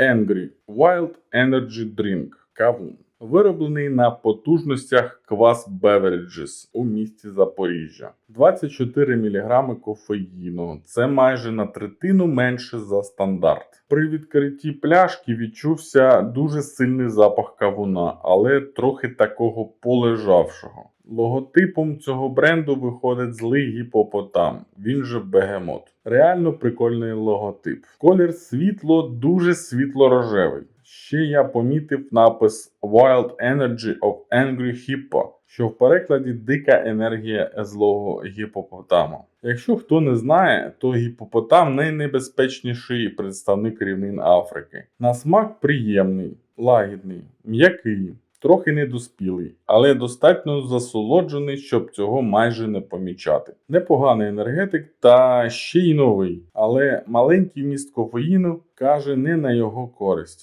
Angry Wild Energy Drink Kavun. Вироблений на потужностях Квас Beverages у місті Запоріжжя. 24 мг кофеїну. Це майже на третину менше за стандарт. При відкритті пляшки відчувся дуже сильний запах кавуна, але трохи такого полежавшого. Логотипом цього бренду виходить злий гіпопотам, він же бегемот. Реально прикольний логотип. Колір світло дуже світло-рожевий. Ще я помітив напис Wild Energy of Angry Hippo, що в перекладі дика енергія злого гіпопотама. Якщо хто не знає, то гіпопотам найнебезпечніший представник рівнин Африки. На смак приємний, лагідний, м'який, трохи недоспілий, але достатньо засолоджений, щоб цього майже не помічати. Непоганий енергетик та ще й новий, але маленький вміст кофеїну каже не на його користь.